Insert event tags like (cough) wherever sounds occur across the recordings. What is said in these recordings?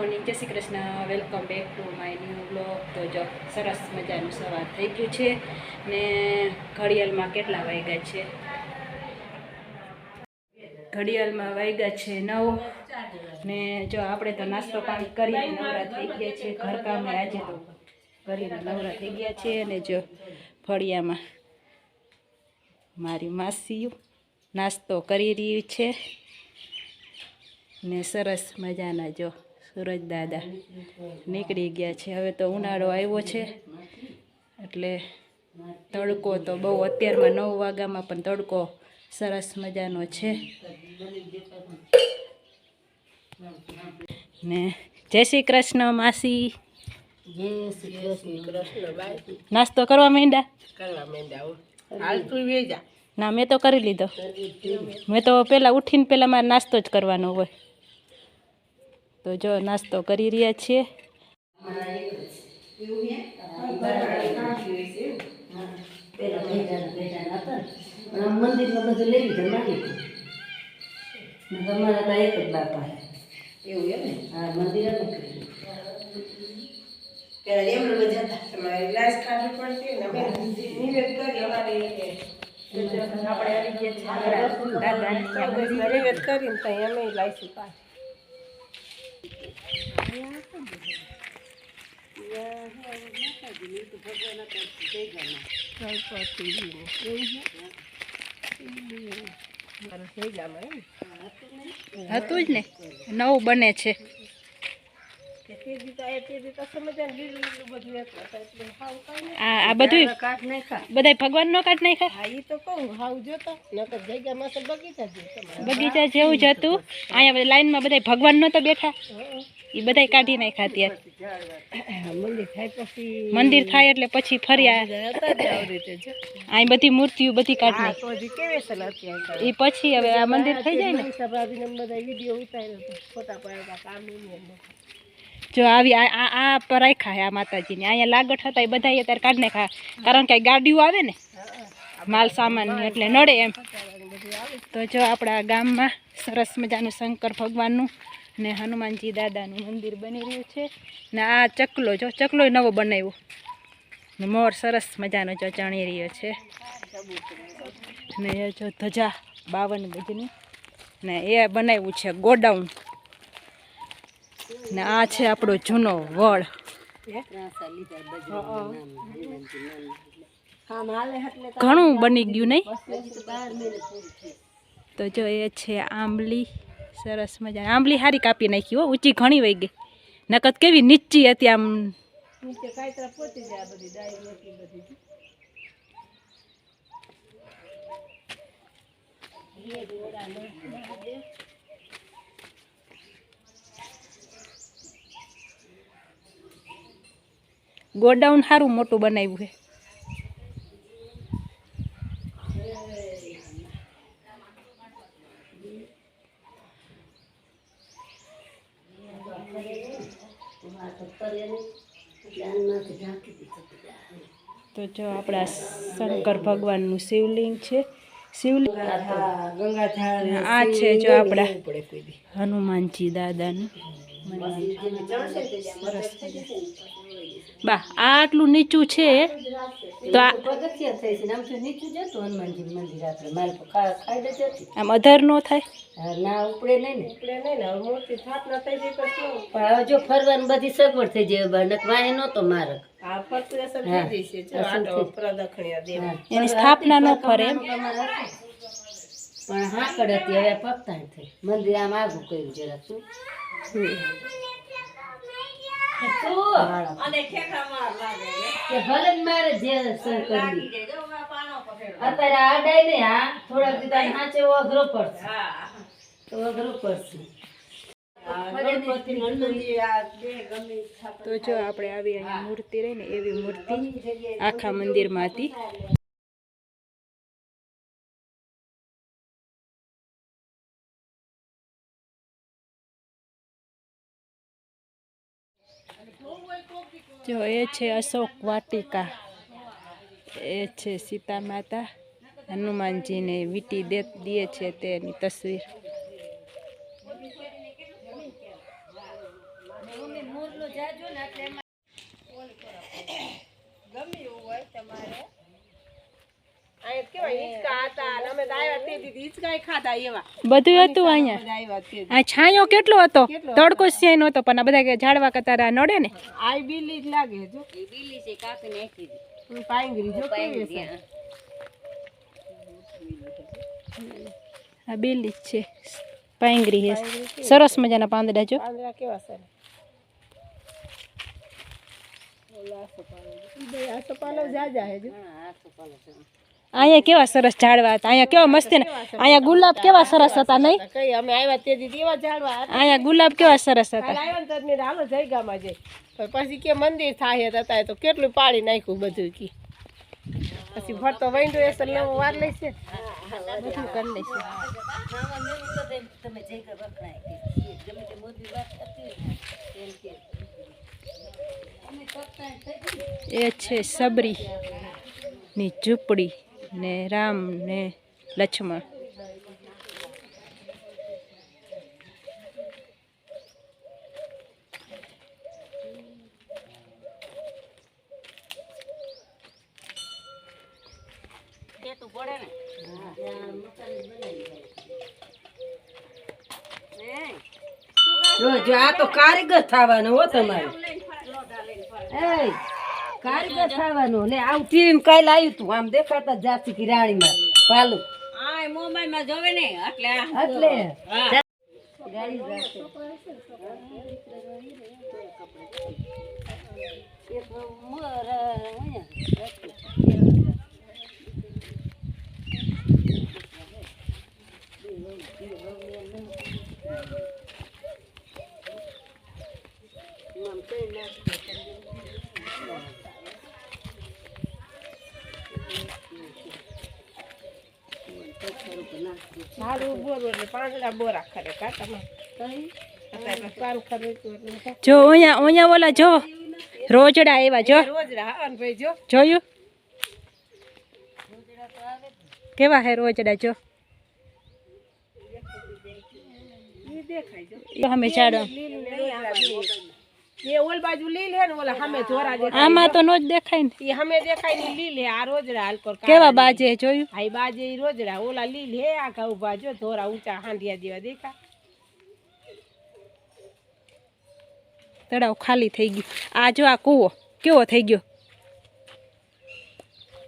Morning, જય Shri Krishna. Welcome back to my new blog. તો જો સરસ મજાનું સવાર થઈ ગયું છે ને ઘડિયાળમાં કેટલા વાગ્યા છે? ઘડિયાળમાં વાગ્યા છે નવ ને જો આપણે તો નાસ્તો પાણી કરીને નવરા થઈ ગયા છે ઘરકામે આજે તો કરીને નવરા થઈ ગયા છે અને જો ફળિયામાં મારી માસીયું નાસ્તો કરી રહ્યું છે ને સરસ મજાના જો સુરજ દાદા નીકળી ગયા છે. હવે તો ઉનાળો આવ્યો છે. એટલે તડકો તો બહુ અત્યારમાં નવ વાગ્યામાં પણ તડકો સરસ મજાનો છે. ને જય શ્રી કૃષ્ણ માસી. નાસ્તો કરવા માંડ્યા? કરવા માંડ્યા ના, મેં તો કરી લીધો. મેં તો પહેલાં ઉઠીને પહેલાં મારે નાસ્તો જ કરવાનો હોય. તો જો નાસ્તો કરી રહ્યા છીએ મંદિરમાં બધું લઈ લીધું નાખી તમારા તો એક જ બાપા એવું એમ ને હા મંદિર પેલા એમ બધા તમારે ગ્લાસ કાઢવી પડતી ને અમે નિવેદ કરી અમારે આપણે આવી ગયા છીએ દાદાની ત્યાં મંદિરે. નિવેદ કરીને ત્યાં અમે લાવીશું પાછું હતું જ ને. નવું બને છે. આ બધું બધાય? ભગવાન નો કાઢ નાખ્યા? તો તો બગીચા જેવું જ હતું. અહીંયા બધા લાઈનમાં બધા ભગવાન નહોતા બેઠા. એ બધાય કાઢી નાખ્યા ત્યાં મંદિર થાય એટલે પછી ફર્યા અહીં બધી મૂર્તિઓ બધી કાઢી આ એ પછી હવે આ મંદિર થઈ જાય ને. જો આવી આ આ આ રાખ્યા છે આ માતાજીને. અહીંયા લાગટ હતા એ બધા અત્યારે કાઢ નાખ્યા. કારણ કે આ ગાડીઓ આવે ને, માલ સામાન એટલે નડે એમ. તો જો આપણા ગામમાં સરસ મજાનું શંકર ભગવાનનું ને હનુમાનજી દાદાનું મંદિર બની રહ્યું છે. ને આ ચકલો જો, ચકલો નવો બનાવ્યો. ને મોર સરસ મજાનો જો ચણી રહ્યો છે. ને જો ધજા બાવન ગજની ને એ બનાવ્યું છે ગોડાઉન. ને આ છે આપણો જૂનો વડ. ઘણું બની ગયું નહીં? તો જો એ છે આંબલી. સરસ મજા આંબલી હારી કાપી નાખી હો ઊંચી ઘણી વહી ગઈ. નકત કેવી નીચી હતી આમ. ગોડાઉન સારું મોટું બનાવ્યું છે તો જો આપણા શંકર ભગવાનનું શિવલિંગ છે. શિવલિંગ આ છે જો આપણા હનુમાનજી દાદાનું. બા આ આટલું નીચું છે? તો આ પગથિયા થઈ છે ને આમ અધર નો થાય? ના ઉપડે નહીં ને. જો ફરવાની બધી સગવડ થઈ જાય બાર નક નહોતો મારક હા ફરતું અસર થઈ જશે. જો આટો પ્રદક્ષિણા દેવા. એની સ્થાપના ન ફરે પણ હા કડ હવે પગતા થઈ. મંદિર આમ આગું કર્યું જરાક શું ભલે જ મારે જે અત્યારે આ ડાય ને આ થોડાક દીધા અઘરો પડશે. તો અઘરો પડશે. તો જો આપણે આવી અહીંયા મૂર્તિ રહી ને એવી મૂર્તિ આખા મંદિરમાં હતી જો એ છે અશોક વાટિકા. એ છે સીતા માતા હનુમાનજીને વીંટી દે દે છે તેની તસવીર મોરલો જાજો ને એટલે એમાં ગમે એવું હોય તમારે અહીંયા કેવાય હિંચકા હતા અને અમે તો આવ્યા તે દી હિંચકા ખાધા એવા બધું હતું અહીંયા. બધા આવ્યા તે દી. આ છાંયો કેટલો હતો? કેટલો તડકો જ ક્યાંય નહોતો પણ આ બધા કે ઝાડવા કતારા નડે ને? આ બિલ્લી જ લાગે જો એ બીલી છે કાપી નાખી દીધી પાંગરી જો કેવી છે? આ બેલી જ છે. પાંગરી છે. સરસ મજાના પાંદડા જો. પાંદડા કેવા છે? ઓલા આસોપાલવ. ઈ બે આસોપાલવ જાજા હે જો. અહીંયા કેવા સરસ ઝાડવા હતા અહીંયા કેવા મસ્તી અહીંયા ગુલાબ કેવા સરસ હતા નહીં? કઈ અમે આવ્યા તે દીદી એવા ઝાડવા અહીંયા ગુલાબ કેવા સરસ હતા? ને તો હાલો જયગામાં જઈ. પણ પછી કે મંદિર થાય હતા તો કેટલું પાડી નાખ્યું બધું કી. પછી ફરતો વૈંડો એસર નવો વાર લેશે. બધું કરી તો તેમ જઈ ગમે તે મોદી વાત ને ગયું એ છે સબરી ની ઝૂંપડી. ને રામ ને લક્ષ્મણ. જો જો આ તો કારીગર થવાનો હો તમારે. એ કારીગર થવાનો ને આવું ટીવી કાલ આવ્યું તું. આમ દેખાતા જાતી કી રાણીમાં. પાલું આ મોબાઈલમાં જોવે ને એટલે એટલે. ગાડી જાતે. એક મોર અહીંયા સારું બોર એટલે પાંદડા બોરા ખરે કા તમે અત્યારે પાન ખરે એટલે જો અહીંયા અહીંયા ઓલા જો. રોજડા આવ્યા જો રોજ રાહન ભાઈ જો. જોયું? કેવા હે રોજડા જો? ઈ દેખાય જો. એ અમે ઝાડવા લીલ ને રોજડા બે. એ ઓલ બાજુ લીલ હે ને ઓલા સામે ધોરા દેખાય આમાં તો નો જ દેખાય ને. ઈ સામે દેખાય ને લીલ હે આ રોજડા હાલકોર કેવા બાજે જોયું? આઈ બાજે ઈ રોજડા ઓલા લીલ હે આખા ઊભા જો ધોરા ઊંચા હાંડિયા જેવા દેખા. તળાવ ખાલી થઈ ગયું. આ જો આ કૂવો કેવો થઈ ગયો?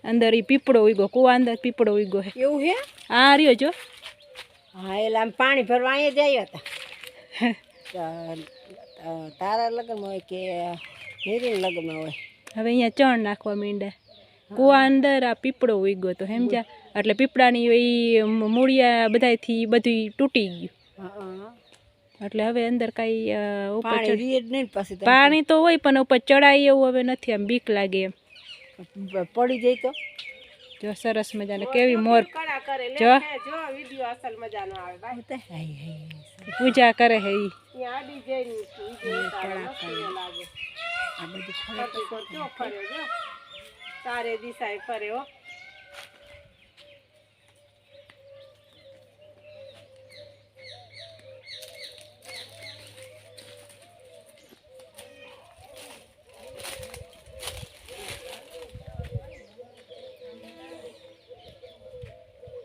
અંદર ઈ પીપળો ઉગ્યો કૂવા અંદર પીપળો ઉગ્યો હે. એવું હે? હા રહ્યો જો. હા એટલે આમ પાણી ભરવા અહીંયા જાય હતા. (laughs) તારા લગ્નમાં હોય કે હેરીન લગ્નમાં હોય? હવે અહીંયા ચણ નાખવા માંડ્યા કુવા અંદર આ પીપળો ઉગ્યો તો સમજ્યા? એટલે પીપળાની એ મૂળિયા બધાથી બધું તૂટી ગયું. એટલે હવે અંદર કઈ ઉપર. પાણી તો હોય પણ ઉપર ચડાય એવું હવે નથી આમ બીક લાગે એમ. પડી જાય તો? જો સરસ મજાને કેવી મોર જો જો વિડિયો અસલ મજાનો આવે ભાઈ. પૂજા કરે હે ઈ. તારે આડી જઈને વિડિયો ઉતારે, મસ્ત લાગે આ બધું ફરતી જો ફર્યો જો ચારે દિશાએ ફર્યો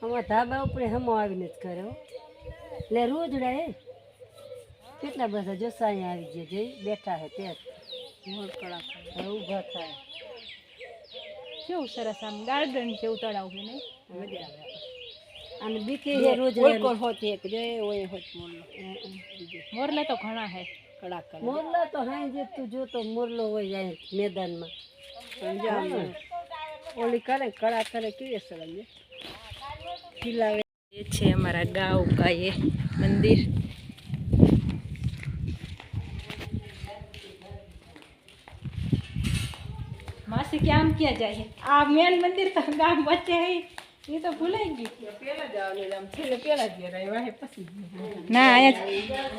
આમાં ધાબા ઉપર હમો આવીને જ કર્યો એટલે રોજડા હે. કેટલા બધા જોસા અહીંયા આવી ગયા જઈ બેઠા હે ત્યાં. હવે ઊભા થાય. કેવું સરસ આમ ગાર્ડન જેવું તળાવ છે નહીં? મજા આવે. અને બીકે હે ઓલકોર હોતી એક જે એ હોય હોત મોરલો. મોરલા તો ઘણા હે. કડાક મોરલા તો હાઈ જે તું જોતો મોરલો હોય જાય મેદાનમાં. ઓલી કરે કડા કરે કેવી સરસ છે ખીલાવે એ છે અમારા ગાંવ કા એ મંદિર માસી કે આમ ક્યાં જાય આ મેન મંદિર તો ગામ વચ્ચે હે એ તો ભૂલાઈ ગયું પેલા જવાનું આમ છેલ્લે પેલા જ ગયા વાહે પછી ના અહીંયા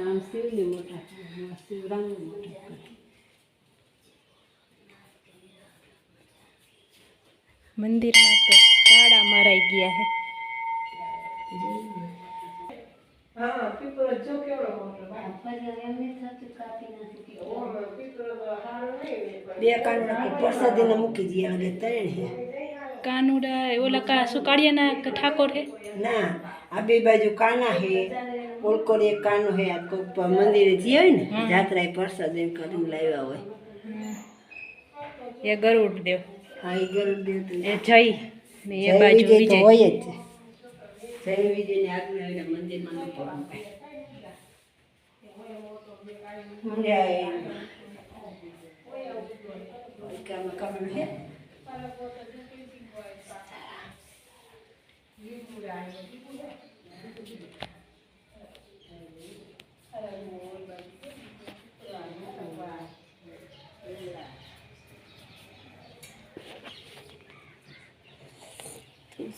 આમ શિવલી મોટા શિવરામ મોટા મંદિરમાં તો તાળા મરાઈ ગયા હે. બે કાનુડા પ્રસાદીને મૂકી દઈએ અને ત્રણ હે. કાનુડા ઓલા કા સુકાળિયાના ઠાકોર હે? ના આ બે બાજુ કાના હે. ઓળકોર એક કાનો હે આ મંદિરે જીવ હોય ને જાત્રા પ્રસાદ એમ કરીને લાવ્યા હોય. એ ગરુડ દેવ. એ ગરુડ દેવતું એ જય ને એ જય બાજુ વિજય તો વિજય હોય જ છે જય વિજયની આજ્ઞા હોય મંદિરમાં ન પડવું કાંઈ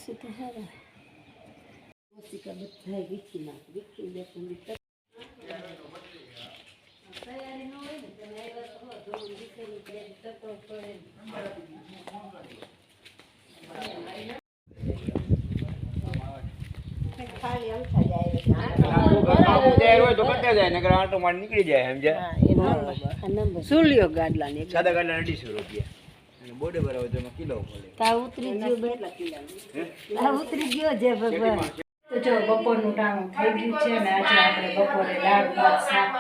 હે તો હારા ઓશિકા બધા વીખી નાખ વીખી દે તો નીકળી જાય સમજ્યા સુલિયો ગાડલા ને સાદા ગાડલા અઢીસો રૂપિયા બોર્ડે ભરાવો તો એમાં કિલો તા ઉતરી ગયો બે. તા ઉતરી ગયો જે ભગવાન. તો જો બપોરનું ટાણું થઈ ગયું છે ને આજે આપણે બપોરે દાળ ભાત શાક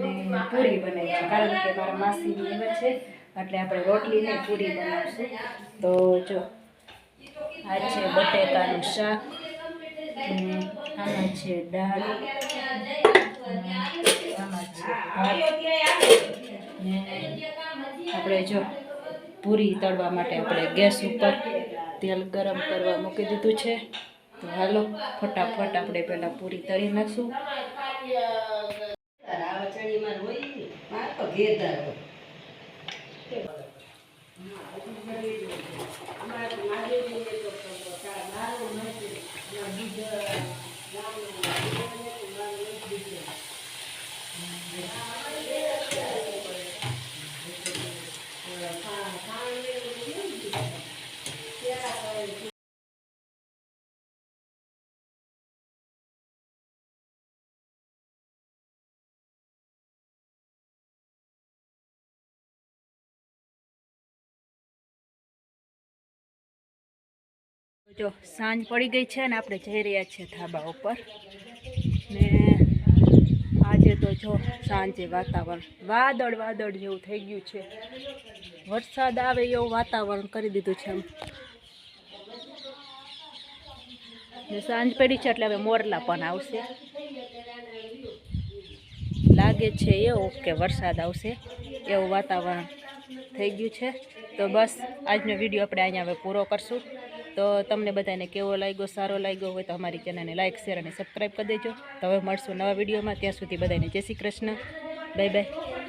ને પૂરી બનાવી છે. કારણ કે મારા માસીની એવા છે એટલે આપણે રોટલી ને પૂરી બનાવશું. તો જો આ છે બટેકાનું શાક આમાં છે દાળ આમાં છે ભાત આપણે જો પૂરી તળવા માટે આપણે ગેસ ઉપર તેલ ગરમ કરવા મૂકી દીધું છે. તો હાલો, ફટાફટ આપણે પહેલાં પૂરી તળી નાખશું. ચણીમાં જો સાંજ પડી ગઈ છે ને આપણે જઈ રહ્યા છીએ ધાબા ઉપર. ને આજે તો જો સાંજે વાતાવરણ વાદળ વાદળ જેવું થઈ ગયું છે. વરસાદ આવે એવું વાતાવરણ કરી દીધું છે એમ. સાંજ પડી છે એટલે હવે મોરલા પણ આવશે. લાગે છે એવું કે વરસાદ આવશે એવું વાતાવરણ થઈ ગયું છે. તો બસ આજનો વીડિયો આપણે અહીંયા હવે પૂરો કરશું. તો તમને બધાને કેવો લાગ્યો, સારો લાગ્યો હોય તો અમારી ચેનલને લાઇક શેર અને સબસ્ક્રાઈબ કરી દેજો. તો હવે મળશું નવા વિડીયોમાં. ત્યાં સુધી બધાને જય શ્રી કૃષ્ણ. Bye bye.